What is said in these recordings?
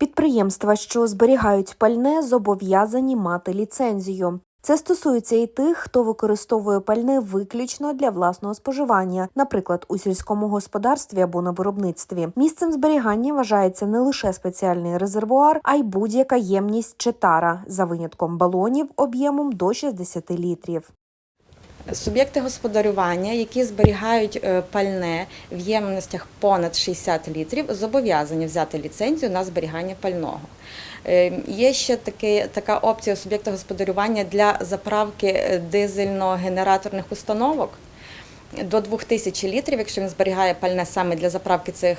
Підприємства, що зберігають пальне, зобов'язані мати ліцензію. Це стосується і тих, хто використовує пальне виключно для власного споживання, наприклад, у сільському господарстві або на виробництві. Місцем зберігання вважається не лише спеціальний резервуар, а й будь-яка ємність чи тара, за винятком балонів об'ємом до 60 літрів. Суб'єкти господарювання, які зберігають е, пальне в ємностях понад 60 літрів, зобов'язані взяти ліцензію на зберігання пального. Е, Є ще таке, така опція суб'єкта господарювання для заправки е, дизельно-генераторних установок. До 2000 літрів, якщо він зберігає пальне саме для заправки цих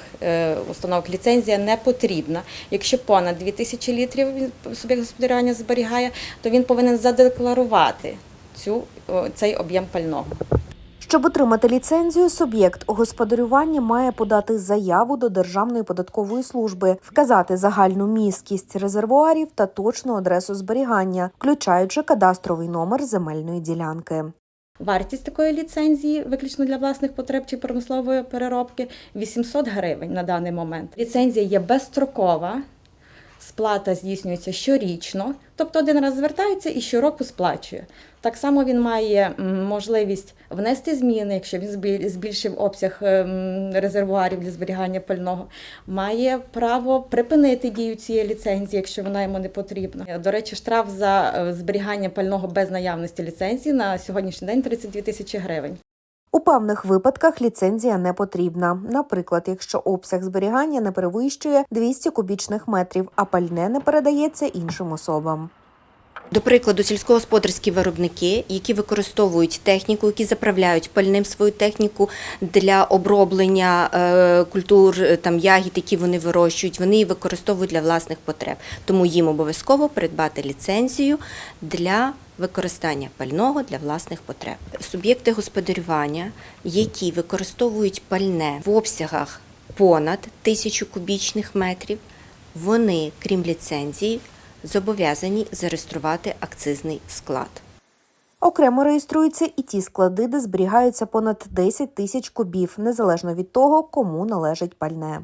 установок, ліцензія не потрібна. Якщо понад 2000 літрів суб'єкт господарювання зберігає, то він повинен задекларувати цю, цей об'єм пального. Щоб отримати ліцензію, суб'єкт господарювання має подати заяву до Державної податкової служби, вказати загальну міськість резервуарів та точну адресу зберігання, включаючи кадастровий номер земельної ділянки. Вартість такої ліцензії, виключно для власних потреб чи промислової переробки, 800 гривень на даний момент. Ліцензія є безстрокова, сплата здійснюється щорічно, тобто один раз звертається і щороку сплачує. Так само він має можливість внести зміни, якщо він збільшив обсяг ем, резервуарів для зберігання пального, має право припинити дію цієї ліцензії, якщо вона йому не потрібна. До речі, штраф за е, зберігання пального без наявності ліцензії на сьогоднішній день 32 тисячі гривень. У певних випадках ліцензія не потрібна. Наприклад, якщо обсяг зберігання не перевищує 200 кубічних метрів, а пальне не передається іншим особам. До прикладу, сільськогосподарські виробники, які використовують техніку, які заправляють пальним свою техніку для оброблення е, культур е, там ягід, які вони вирощують, вони її використовують для власних потреб. Тому їм обов'язково придбати ліцензію для використання пального для власних потреб. Суб'єкти господарювання, які використовують пальне в обсягах понад тисячу кубічних метрів, вони, крім ліцензії, зобов'язані зареєструвати акцизний склад. Окремо реєструються і ті склади, де зберігаються понад 10 тисяч кубів, незалежно від того, кому належить пальне.